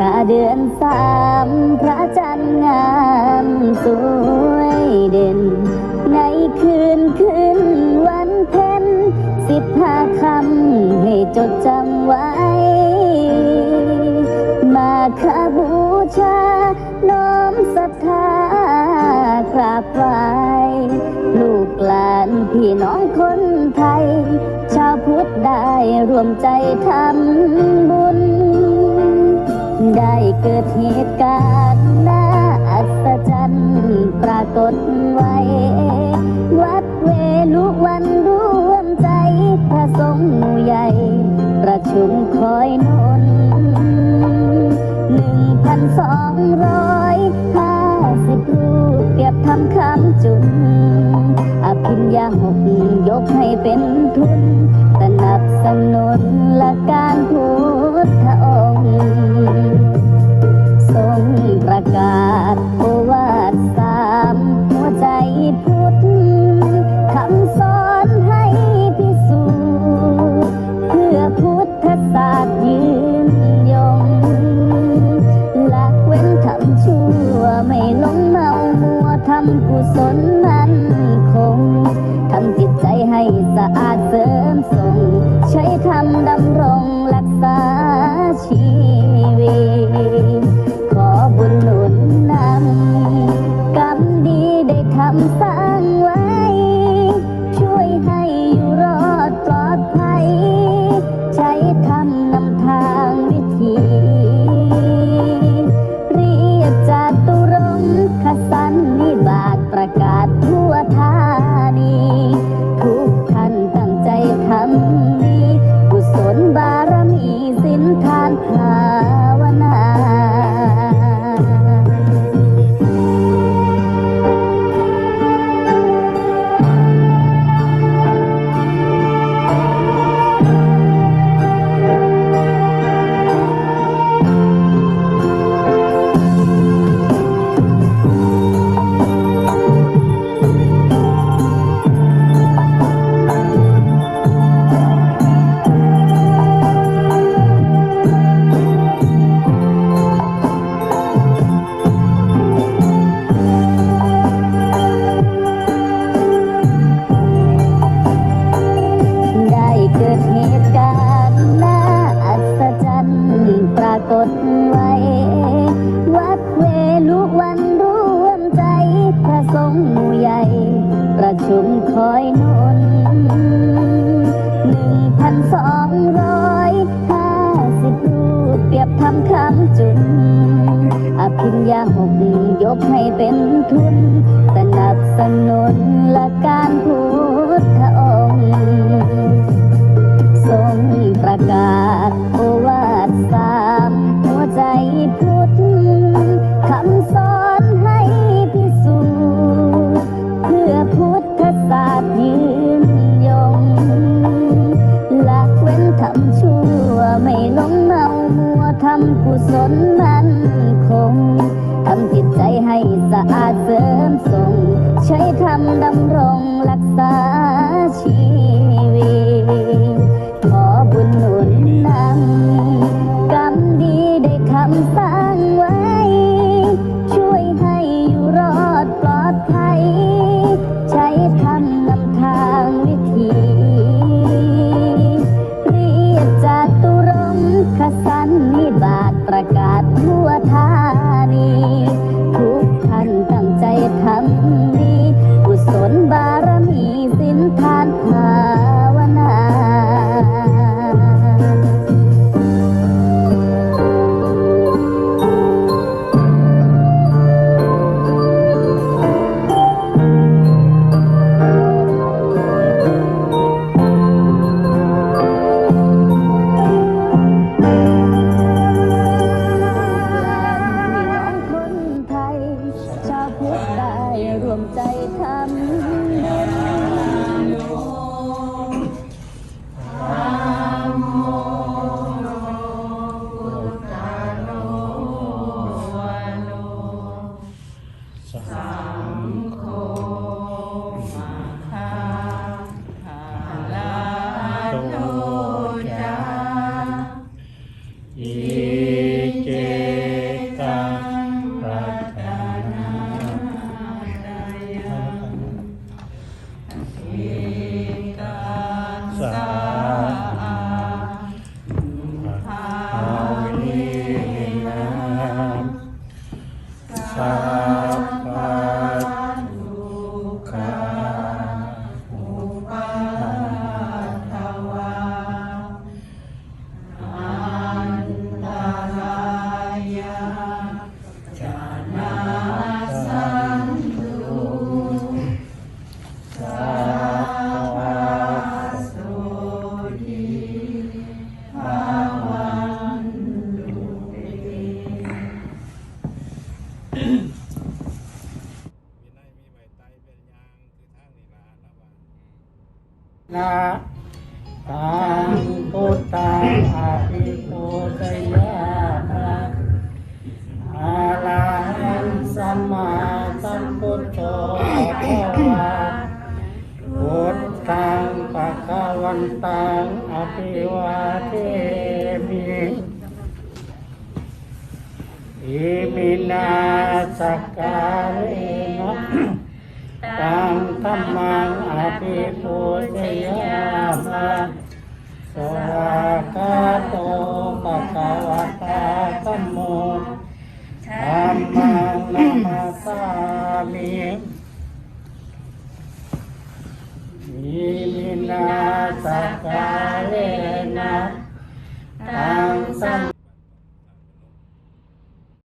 ชาเดือนสามพระจันทร์งามสวยเด่น ในคืนคืนวันเพ็ญสิบห้าคำให้จดจำไว้ มาคาบูชา น้อมศรัทธากราบไหว้ลูกหลานพี่น้องคนไทย ชาวพุทธได้รวมใจทำบุญ ได้เกิดเหตุการณ์น่าอัศจรรย์ปรากฏไว้ วัดเวลุวันร่วมใจพระสงฆ์หมู่ใหญ่ ประชุมคอยนนหนึ่งพันสองร้อยห้าสิบรูปเปรียบทำคำจุนอภิญญาหกยกให้เป็นทุนสนับสนุน สงหมู่ใหญ่ ประชุมคอยนนหนึ่งพันสองร้อยห้าสิบรูปเปรียบทำคำจุนอภิญญาหกยกให้เป็นทุนสนับสนุนและการพุทธองค์ ทรงประกาศโอวาทสา ทำกุศลมันคงทำจิตใจให้สะอาดเสริมส่ง ใช้ธรรมดำรงรักษา ภาวนาชาวพุทธได้รวมใจทำ Sahara. นะตังพุทธังอภิปูชยาอาลาหังสัมมาสัมพุทโธภะคะวะพุทธังภะคะวันตังอภิวาเทมิอิมินาสกการ ริปุจยามาสวากาโตปะกาวตาตัมโมธรรมังนามาสามิมิมินาสกาเลนะตังสัง